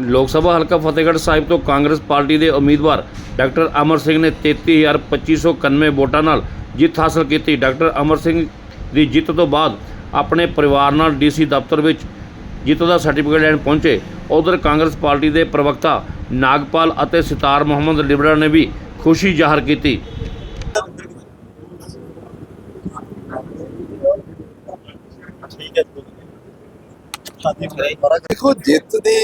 ਲੋਕ ਸਭਾ ਹਲਕਾ ਫਤਿਹਗੜ੍ਹ ਸਾਹਿਬ ਤੋਂ ਕਾਂਗਰਸ ਪਾਰਟੀ ਦੇ ਉਮੀਦਵਾਰ ਡਾਕਟਰ ਅਮਰ ਸਿੰਘ ਨੇ 33291 ਵੋਟਾਂ ਨਾਲ ਜਿੱਤ ਹਾਸਲ ਕੀਤੀ। ਡਾਕਟਰ ਅਮਰ ਸਿੰਘ ਦੀ ਜਿੱਤ ਤੋਂ ਬਾਅਦ ਆਪਣੇ ਪਰਿਵਾਰ ਨਾਲ ਡੀਸੀ ਦਫ਼ਤਰ ਵਿੱਚ ਜਿੱਤ ਦਾ ਸਰਟੀਫਿਕੇਟ ਲੈਣ ਪਹੁੰਚੇ। ਉਧਰ ਕਾਂਗਰਸ ਪਾਰਟੀ ਦੇ ਪ੍ਰਵਕਤਾ ਨਾਗਪਾਲ ਅਤੇ ਸਿਤਾਰ ਮੁਹੰਮਦ ਲਿਬੜਾ ਨੇ ਵੀ ਖੁਸ਼ੀ ਜ਼ਾਹਰ ਕੀਤੀ। ਦੇਖੋ, ਜਿੱਤ ਦੀ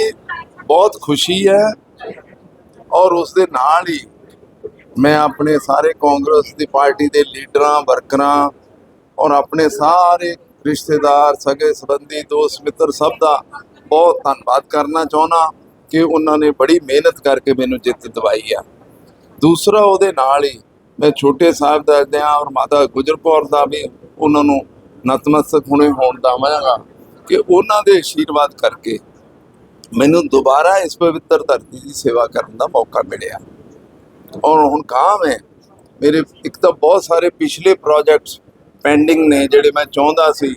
ਬਹੁਤ ਖੁਸ਼ੀ ਹੈ ਔਰ ਉਸ ਦੇ ਨਾਲ ਹੀ ਮੈਂ ਆਪਣੇ ਸਾਰੇ ਕਾਂਗਰਸ ਦੀ ਪਾਰਟੀ ਦੇ ਲੀਡਰਾਂ, ਵਰਕਰਾਂ ਔਰ ਆਪਣੇ ਸਾਰੇ ਰਿਸ਼ਤੇਦਾਰ, ਸਗੇ ਸੰਬੰਧੀ, ਦੋਸਤ, ਮਿੱਤਰ ਸਭ ਦਾ ਬਹੁਤ ਧੰਨਵਾਦ ਕਰਨਾ ਚਾਹੁੰਦਾ ਕਿ ਉਹਨਾਂ ਨੇ ਬੜੀ ਮਿਹਨਤ ਕਰਕੇ ਮੈਨੂੰ ਜਿੱਤ ਦਿਵਾਈ ਆ। ਦੂਸਰਾ ਉਹਦੇ ਨਾਲ ਹੀ ਮੈਂ ਛੋਟੇ ਸਾਹਿਬਜ਼ਾਦਿਆਂ ਔਰ ਮਾਤਾ ਗੁਜਰ ਕੌਰ ਦਾ ਵੀ ਉਹਨਾਂ ਨੂੰ ਨਤਮਸਤਕ ਹੁਣੇ ਹੋਣ ਦਵਾਂਗਾ ਕਿ ਉਹਨਾਂ ਦੇ ਆਸ਼ੀਰਵਾਦ ਕਰਕੇ ਮੈਨੂੰ ਦੁਬਾਰਾ ਇਸ ਪਵਿੱਤਰ ਧਰਤੀ ਦੀ ਸੇਵਾ ਕਰਨ ਦਾ ਮੌਕਾ ਮਿਲਿਆ। ਔਰ ਹੁਣ ਕਾਮ ਹੈ। ਮੇਰੇ ਇੱਕ ਤਾਂ ਬਹੁਤ ਸਾਰੇ ਪਿਛਲੇ ਪ੍ਰੋਜੈਕਟਸ ਪੈਂਡਿੰਗ ਨੇ ਜਿਹੜੇ ਮੈਂ ਚਾਹੁੰਦਾ ਸੀ।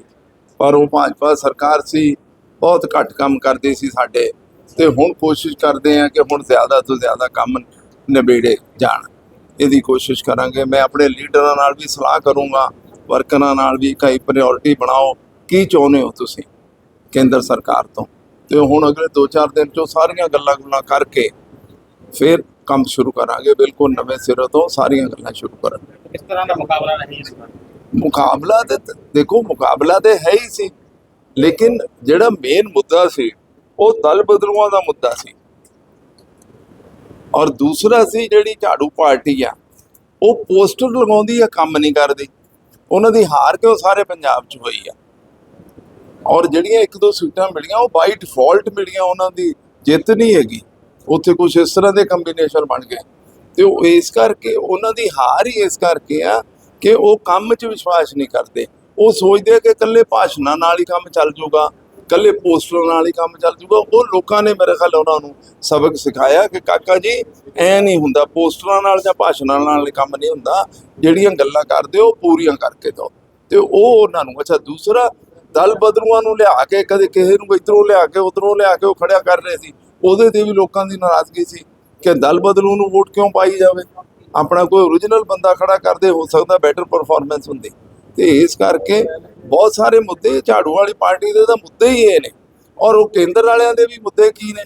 ਪਰ ਉਹ ਭਾਜਪਾ ਸਰਕਾਰ ਸੀ। ਬਹੁਤ ਘੱਟ ਕੰਮ ਕਰਦੀ ਸੀ ਸਾਡੇ। ਤੇ ਹੁਣ ਕੋਸ਼ਿਸ਼ ਕਰਦੇ ਆ ਕਿ ਹੁਣ ਜ਼ਿਆਦਾ ਤੋਂ ਜ਼ਿਆਦਾ ਕੰਮ ਨਿਬੇੜੇ ਜਾਣ। ਇਹਦੀ ਕੋਸ਼ਿਸ਼ ਕਰਾਂਗੇ। ਮੈਂ ਆਪਣੇ ਲੀਡਰਾਂ ਨਾਲ ਵੀ ਸਲਾਹ ਕਰੂੰਗਾ। ਵਰਕਰਾਂ ਨਾਲ ਵੀ ਕਈ ਪ੍ਰਾਇੋਰਟੀ ਬਣਾਓ। ਕੀ ਚਾਹੁੰਦੇ ਹੋ ਤੁਸੀਂ ਕੇਂਦਰ ਸਰਕਾਰ ਤੋਂ? ਤੇ ਹੁਣ ਅਗਲੇ 2-4 ਦਿਨ ਚੋਂ ਸਾਰੀਆਂ ਗੱਲਾਂ ਗੁੱਲਾਂ ਕਰਕੇ ਫਿਰ ਕੰਮ ਸ਼ੁਰੂ ਕਰਾਂਗੇ ਬਿਲਕੁਲ ਨਵੇਂ ਸਿਰੇ ਤੋਂ ਸਾਰੀਆਂ ਗੱਲਾਂ ਸ਼ੁਰੂ ਕਰਾਂਗੇ। ਕਿਸ ਤਰ੍ਹਾਂ ਦਾ ਮੁਕਾਬਲਾ ਨਹੀਂ ਇਸ ਵਾਰ। ਮੁਕਾਬਲਾ ਤ- ਦੇਖੋ ਮੁਕਾਬਲਾ ਤੇ ਹੈ ਹੀ ਸੀ ਲੇਕਿਨ ਜਿਹੜਾ ਮੇਨ ਮੁੱਦਾ ਸੀ ਉਹ ਦਲ ਬਦਲੂਆਂ ਦਾ ਮੁੱਦਾ ਸੀ। ਔਰ ਦੂਸਰਾ ਸੀ ਜਿਹੜੀ ਝਾੜੂ ਪਾਰਟੀ ਆ ਉਹ ਪੋਸਟਰ ਲਗਾਉਂਦੀ ਆ ਕੰਮ ਨਹੀਂ ਕਰਦੀ। ਉਹਨਾਂ ਦੀ ਹਾਰ ਕਿਉਂ ਸਾਰੇ ਪੰਜਾਬ 'ਚ ਹੋਈ ਆ? ਔਰ ਜਿਹੜੀਆਂ ਇੱਕ ਦੋ ਸੀਟਾਂ ਮਿਲੀਆਂ, ਉਹ ਬਾਈ ਡਿਫਾਲਟ ਮਿਲੀਆਂ ਉਹਨਾਂ ਦੀ, ਜਿੱਤ ਨਹੀਂ ਹੈਗੀ। ਉੱਥੇ ਕੁਝ ਇਸ ਤਰ੍ਹਾਂ ਦੇ ਕੰਬੀਨੇਸ਼ਨ ਬਣ ਗਏ। ਤੇ ਉਹ ਇਸ ਕਰਕੇ, ਉਹਨਾਂ ਦੀ ਹਾਰ ਹੀ ਇਸ ਕਰਕੇ ਆ ਕਿ ਉਹ ਕੰਮ 'ਚ ਵਿਸ਼ਵਾਸ ਨਹੀਂ ਕਰਦੇ। ਉਹ ਸੋਚਦੇ ਆ ਕਿ ਇਕੱਲੇ ਭਾਸ਼ਣਾਂ ਨਾਲ ਹੀ ਕੰਮ ਚੱਲ ਜਾਊਗਾ ਇਕੱਲੇ ਪੋਸਟਰਾਂ ਨਾਲ ਹੀ ਕੰਮ ਚੱਲ ਜਾਊਗਾ ਉਹ ਲੋਕਾਂ ਨੇ ਮੇਰੇ ਖਿਆਲ ਉਹਨਾਂ ਨੂੰ ਸਬਕ ਸਿਖਾਇਆ ਕਿ, ਕਾਕਾ ਜੀ, ਐ ਨਹੀਂ ਹੁੰਦਾ, ਪੋਸਟਰਾਂ ਨਾਲ ਜਾਂ ਭਾਸ਼ਣਾਂ ਨਾਲ ਕੰਮ ਨਹੀਂ ਹੁੰਦਾ। ਜਿਹੜੀਆਂ ਗੱਲਾਂ ਕਰਦੇ ਹੋ ਪੂਰੀਆਂ ਕਰਕੇ ਦਿਓ। ਤੇ ਉਹ ਉਹਨਾਂ ਨੂੰ, ਅੱਛਾ, ਦੂਸਰਾ ਦਲ ਬਦਲੂਆਂ ਨੂੰ ਲਿਆ ਕੇ, ਕਦੇ ਕਿਸੇ ਨੂੰ ਇਧਰੋਂ ਲਿਆ ਕੇ, ਉਧਰੋਂ ਲਿਆ ਕੇ ਉਹ ਖੜਿਆ ਕਰ ਰਹੇ ਸੀ। ਉਹਦੇ ਤੇ ਵੀ ਲੋਕਾਂ ਦੀ ਨਾਰਾਜ਼ਗੀ ਸੀ ਕਿ ਦਲ ਬਦਲੂ ਨੂੰ ਵੋਟ ਕਿਉਂ ਪਾਈ ਜਾਵੇ? ਆਪਣਾ ਕੋਈ ਓਰੀਜਨਲ ਬੰਦਾ ਖੜਾ ਕਰਦੇ, ਹੋ ਸਕਦਾ ਬੈਟਰ ਪਰਫਾਰਮੈਂਸ ਹੁੰਦੀ। ਤੇ ਇਸ ਕਰਕੇ ਬਹੁਤ ਸਾਰੇ ਮੁੱਦੇ ਝਾੜੂ ਵਾਲੀ ਪਾਰਟੀ ਦੇ ਤਾਂ ਮੁੱਦੇ ਹੀ ਇਹ ਨੇ। ਔਰ ਉਹ ਕੇਂਦਰ ਵਾਲਿਆਂ ਦੇ ਵੀ ਮੁੱਦੇ ਕੀ ਨੇ?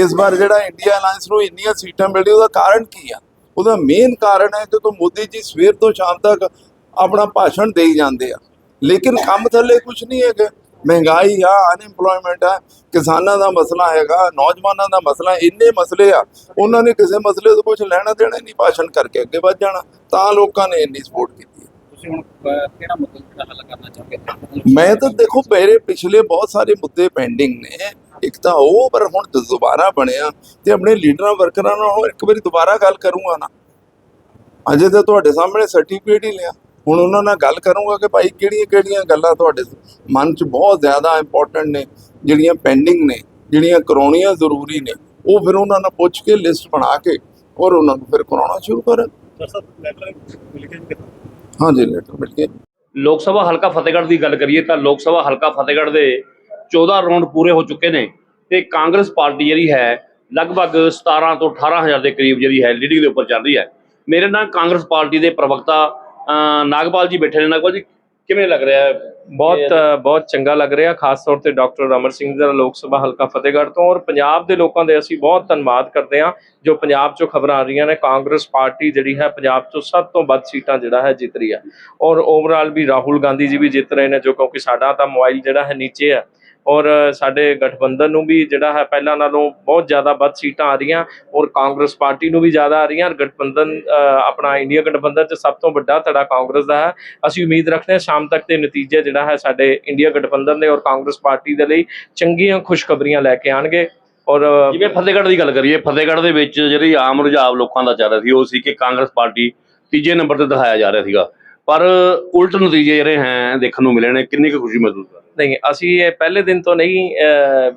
ਇਸ ਵਾਰ ਜਿਹੜਾ ਇੰਡੀਆ ਅਲਾਈਅੰਸ ਨੂੰ ਇੰਨੀਆਂ ਸੀਟਾਂ ਮਿਲੀ ਉਹਦਾ ਕਾਰਨ ਕੀ ਆ? ਉਹਦਾ ਮੇਨ ਕਾਰਨ ਹੈ ਕਿ ਮੋਦੀ ਜੀ ਸਵੇਰ ਤੋਂ ਸ਼ਾਮ ਤੱਕ ਆਪਣਾ ਭਾਸ਼ਣ ਦੇਈ ਜਾਂਦੇ ਆ। ਲੇਕਿਨ ਕੰਮ ਥੱਲੇ ਕੁਝ ਨਹੀਂ ਹੈਗਾ। ਮਹਿੰਗਾਈ ਆ ਅਨਇੰਪਲੋਇਮੈਂਟ ਆ ਕਿਸਾਨਾਂ ਦਾ ਮਸਲਾ ਹੈਗਾ ਨੌਜਵਾਨਾਂ ਦਾ ਮਸਲਾ ਇੰਨੇ ਮਸਲੇ ਆ ਉਹਨਾਂ ਨੇ ਕਿਸੇ ਮਸਲੇ ਤੋਂ ਕੁਝ ਲੈਣਾ ਦੇਣਾ ਨਹੀਂ ਭਾਸ਼ਣ ਕਰਕੇ ਅੱਗੇ ਵੱਧ ਜਾਣਾ ਤਾਂ ਲੋਕਾਂ ਨੇ ਇੰਨੀ ਸਪੋਰਟ ਕੀਤੀ ਤੁਸੀਂ ਹੁਣ ਅਹ, ਕਿਹੜਾ ਮੁੱਦਾ ਜਿਹੜਾ ਹੱਲ ਕਰਨਾ ਚਾਹੋਗੇ? ਮੈਂ ਤਾਂ ਦੇਖੋ ਮੇਰੇ ਪਿਛਲੇ ਬਹੁਤ ਸਾਰੇ ਮੁੱਦੇ ਪੈਂਡਿੰਗ ਨੇ। ਇੱਕ ਤਾਂ ਉਹ ਪਰ ਹੁਣ ਦੁਬਾਰਾ ਬਣਿਆ ਤੇ ਆਪਣੇ ਲੀਡਰਾਂ ਵਰਕਰਾਂ ਨਾਲ ਇੱਕ ਵਾਰੀ ਦੁਬਾਰਾ ਗੱਲ ਕਰੂੰਗਾ ਨਾ। ਅਜੇ ਤਾਂ ਤੁਹਾਡੇ ਸਾਹਮਣੇ ਸਰਟੀਫਿਕੇਟ ਹੀ ਲਿਆ। ਹੁਣ ਉਹਨਾਂ ਨਾਲ ਗੱਲ ਕਰੂੰਗਾ ਕਿ ਭਾਈ ਕਿਹੜੀਆਂ ਕਿਹੜੀਆਂ ਗੱਲਾਂ ਤੁਹਾਡੇ ਮਨ 'ਚ ਬਹੁਤ ਜ਼ਿਆਦਾ ਇੰਪੋਰਟੈਂਟ ਨੇ ਜਿਹੜੀਆਂ ਪੈਂਡਿੰਗ ਨੇ ਜਿਹੜੀਆਂ ਕਰਾਉਣੀਆਂ ਜ਼ਰੂਰੀ ਨੇ ਉਹ ਫਿਰ ਉਹਨਾਂ ਨਾਲ ਪੁੱਛ ਕੇ ਲਿਸਟ ਬਣਾ ਕੇ ਔਰ ਉਹਨਾਂ ਨੂੰ ਫਿਰ ਕਰਾਉਣਾ ਸ਼ੁਰੂ ਕਰਨ। ਸਰ ਸਰ ਲੈਟਰ ਮਿਲ ਕੇ ਕਿਤਾ ਹਾਂਜੀ ਲੈਟਰ ਮਿਲ ਕੇ ਲੋਕ ਸਭਾ ਹਲਕਾ ਫਤਿਹਗੜ੍ਹ ਦੀ ਗੱਲ ਕਰੀਏ ਤਾਂ ਲੋਕ ਸਭਾ ਹਲਕਾ ਫਤਿਹਗੜ੍ਹ ਦੇ 14 ਰਾਉਂਡ ਪੂਰੇ ਹੋ ਚੁੱਕੇ ਨੇ ਤੇ ਕਾਂਗਰਸ ਪਾਰਟੀ ਜਿਹੜੀ ਹੈ ਲਗਭਗ 17 ਤੋਂ 18000 ਦੇ ਕਰੀਬ ਜਿਹੜੀ ਹੈ ਲੀਡਿੰਗ ਦੇ ਉੱਪਰ ਚੱਲ ਰਹੀ ਹੈ। ਮੇਰੇ ਨਾਲ ਕਾਂਗਰਸ ਪਾਰਟੀ ਦੇ ਪ੍ਰਵਕਤਾ ਨਾਗਪਾਲ ਜੀ ਬੈਠੇ ਨੇ। ਨਾਗਪਾਲ ਜੀ ਕਿਵੇਂ ਲੱਗ ਰਿਹਾ ਹੈ? ਬਹੁਤ ਬਹੁਤ ਚੰਗਾ ਲੱਗ ਰਿਹਾ ਖਾਸ ਤੌਰ ਤੇ ਡਾਕਟਰ ਅਮਰ ਸਿੰਘ ਦਾ ਲੋਕ ਸਭਾ ਹਲਕਾ ਫਤਿਹਗੜ੍ਹ ਤੋਂ। ਔਰ ਪੰਜਾਬ ਦੇ ਲੋਕਾਂ ਦੇ ਅਸੀਂ ਬਹੁਤ ਧੰਨਵਾਦ ਕਰਦੇ ਹਾਂ ਜੋ ਪੰਜਾਬ ਚੋਂ ਖਬਰਾਂ ਆ ਰਹੀਆਂ ਨੇ। ਕਾਂਗਰਸ ਪਾਰਟੀ ਜਿਹੜੀ ਹੈ ਪੰਜਾਬ ਚੋਂ ਸਭ ਤੋਂ ਵੱਧ ਸੀਟਾਂ ਜਿਹੜਾ ਹੈ ਜਿੱਤ ਰਹੀ ਹੈ। ਔਰ ਓਵਰਆਲ ਵੀ ਰਾਹੁਲ ਗਾਂਧੀ ਜੀ ਵੀ ਜਿੱਤ ਰਹੇ ਨੇ ਜੋ ਕਿਉਂਕਿ ਸਾਡਾ ਤਾਂ ਮੋਬਾਈਲ ਜਿਹੜਾ ਹੈ ਨੀਚੇ ਹੈ। ਔਰ ਸਾਡੇ ਗਠਬੰਧਨ ਨੂੰ ਵੀ ਜਿਹੜਾ ਹੈ ਪਹਿਲਾਂ ਨਾਲੋਂ ਬਹੁਤ ਜ਼ਿਆਦਾ ਵੱਧ ਸੀਟਾਂ ਆ ਰਹੀਆਂ ਔਰ ਕਾਂਗਰਸ ਪਾਰਟੀ ਨੂੰ ਵੀ ਜ਼ਿਆਦਾ ਆ ਰਹੀਆਂ। ਔਰ ਗਠਬੰਧਨ ਆਪਣਾ ਇੰਡੀਆ ਗਠਬੰਧਨ 'ਚ ਸਭ ਤੋਂ ਵੱਡਾ ਧੜਾ ਕਾਂਗਰਸ ਦਾ ਹੈ। ਅਸੀਂ ਉਮੀਦ ਰੱਖਦੇ ਹਾਂ ਸ਼ਾਮ ਤੱਕ ਦੇ ਨਤੀਜੇ ਜਿਹੜਾ ਹੈ ਸਾਡੇ ਇੰਡੀਆ ਗਠਬੰਧਨ ਦੇ ਔਰ ਕਾਂਗਰਸ ਪਾਰਟੀ ਦੇ ਲਈ ਚੰਗੀਆਂ ਖੁਸ਼ਖਬਰੀਆਂ ਲੈ ਕੇ ਆਣਗੇ ਔਰ ਜਿਵੇਂ ਫਤਿਹਗੜ੍ਹ ਦੀ ਗੱਲ ਕਰੀਏ, ਫਤਿਹਗੜ੍ਹ ਦੇ ਵਿੱਚ ਜਿਹੜੀ ਆਮ ਰੁਝਾਵ ਲੋਕਾਂ ਦਾ ਚੱਲ ਰਿਹਾ ਸੀ, ਉਹ ਸੀ ਕਿ ਕਾਂਗਰਸ ਪਾਰਟੀ ਤੀਜੇ ਨੰਬਰ ਤੇ ਦਿਖਾਇਆ ਜਾ ਰਿਹਾ ਸੀਗਾ। ਪਰ ਉਲਟ ਨਤੀਜੇ ਜਿਹੜੇ ਹੈ ਦੇਖਣ ਨੂੰ ਮਿਲੇ ਨੇ, ਕਿੰਨੀ ਕੁ ਖੁਸ਼ੀ ਮਹਿਸੂਸ ਕਰ ਨਹੀਂ, ਅਸੀਂ ਇਹ ਪਹਿਲੇ ਦਿਨ ਤੋਂ ਨਹੀਂ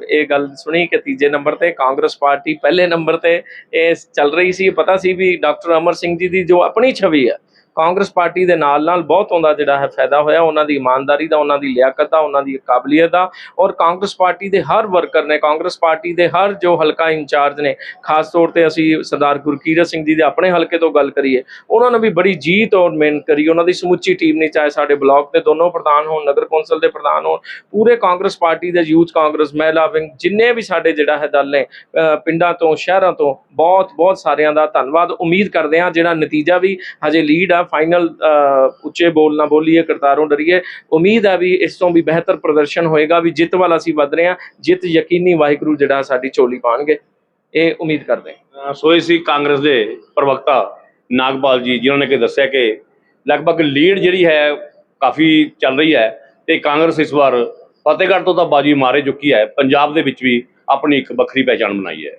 ਇਹ ਗੱਲ ਸੁਣੀ ਕਿ ਤੀਜੇ ਨੰਬਰ ਤੇ ਕਾਂਗਰਸ ਪਾਰਟੀ ਪਹਿਲੇ ਨੰਬਰ ਤੇ ਇਹ ਚੱਲ ਰਹੀ ਸੀ। ਪਤਾ ਸੀ ਵੀ ਡਾਕਟਰ ਅਮਰ ਸਿੰਘ ਜੀ ਦੀ ਜੋ ਆਪਣੀ ਛਵੀ ਹੈ ਕਾਂਗਰਸ ਪਾਰਟੀ ਦੇ ਨਾਲ ਨਾਲ ਬਹੁਤੋਂ ਦਾ ਜਿਹੜਾ ਹੈ ਫਾਇਦਾ ਹੋਇਆ, ਉਹਨਾਂ ਦੀ ਇਮਾਨਦਾਰੀ ਦਾ, ਉਹਨਾਂ ਦੀ ਲਿਆਕਤ ਦਾ, ਉਹਨਾਂ ਦੀ ਕਾਬਲੀਅਤ ਦਾ ਔਰ ਕਾਂਗਰਸ ਪਾਰਟੀ ਦੇ ਹਰ ਵਰਕਰ ਨੇ, ਕਾਂਗਰਸ ਪਾਰਟੀ ਦੇ ਹਰ ਜੋ ਹਲਕਾ ਇੰਚਾਰਜ ਨੇ, ਖਾਸ ਤੌਰ ਤੇ ਅਸੀਂ ਸਰਦਾਰ ਗੁਰਕੀਰਤ ਸਿੰਘ ਜੀ ਦੇ ਆਪਣੇ ਹਲਕੇ ਤੋਂ ਗੱਲ ਕਰੀਏ, ਉਹਨਾਂ ਨੇ ਵੀ ਬੜੀ ਜੀਤ ਔਰ ਮਿਹਨਤ ਕਰੀ, ਉਹਨਾਂ ਦੀ ਸਮੁੱਚੀ ਟੀਮ ਨੇ, ਚਾਹੇ ਸਾਡੇ ਬਲਾਕ ਦੇ ਦੋਨੋਂ ਪ੍ਰਧਾਨ ਹੋਣ, ਨਗਰ ਕੌਂਸਲ ਦੇ ਪ੍ਰਧਾਨ ਹੋਣ, ਪੂਰੇ ਕਾਂਗਰਸ ਪਾਰਟੀ ਦੇ ਯੂਥ ਕਾਂਗਰਸ, ਮਹਿਲਾ ਵਿੰਗ, ਜਿੰਨੇ ਵੀ ਸਾਡੇ ਜਿਹੜਾ ਹੈ ਦਲ ਨੇ ਪਿੰਡਾਂ ਤੋਂ, ਸ਼ਹਿਰਾਂ ਤੋਂ ਬਹੁਤ ਬਹੁਤ ਸਾਰਿਆਂ ਦਾ ਧੰਨਵਾਦ, ਉਮੀਦ ਕਰਦੇ ਹਾਂ ਜਿਹੜਾ ਨਤੀਜਾ ਵੀ ਹਜੇ ਲੀਡ ਆ ਫਾਈਨਲ ਉੱਚੇ ਬੋਲ ਨਾ ਬੋਲੀਏ, ਕਰਤਾਰੋਂ ਡਰੀਏ, ਉਮੀਦ ਹੈ ਵੀ ਇਸ ਤੋਂ ਵੀ ਬਿਹਤਰ ਪ੍ਰਦਰਸ਼ਨ ਹੋਏਗਾ, ਵੀ ਜਿੱਤ ਵੱਲ ਅਸੀਂ ਵੱਧ ਰਹੇ ਹਾਂ, ਜਿੱਤ ਯਕੀਨੀ ਵਾਹਿਗੁਰੂ ਜਿਹੜਾ ਸਾਡੀ ਝੋਲੀ ਪਾਣਗੇ। ਇਹ ਉਮੀਦ ਕਰਦੇ ਹਾਂ। ਸੋ ਇਹ ਸੀ ਕਾਂਗਰਸ ਦੇ ਪ੍ਰਵਕਤਾ ਨਾਗਪਾਲ ਜੀ, ਜਿਨ੍ਹਾਂ ਨੇ ਕਿ ਦੱਸਿਆ ਕਿ ਲਗਭਗ ਲੀਡ ਜਿਹੜੀ ਹੈ, ਕਾਫੀ ਚੱਲ ਰਹੀ ਹੈ ਤੇ ਕਾਂਗਰਸ ਇਸ ਵਾਰ ਫਤਿਹਗੜ੍ਹ ਤੋਂ ਤਾਂ ਬਾਜੀ ਮਾਰੇ ਚੁੱਕੀ ਹੈ। ਪੰਜਾਬ ਦੇ ਵਿੱਚ ਵੀ ਆਪਣੀ ਇੱਕ ਵੱਖਰੀ ਪਹਿਚਾਣ ਬਣਾਈ ਹੈ।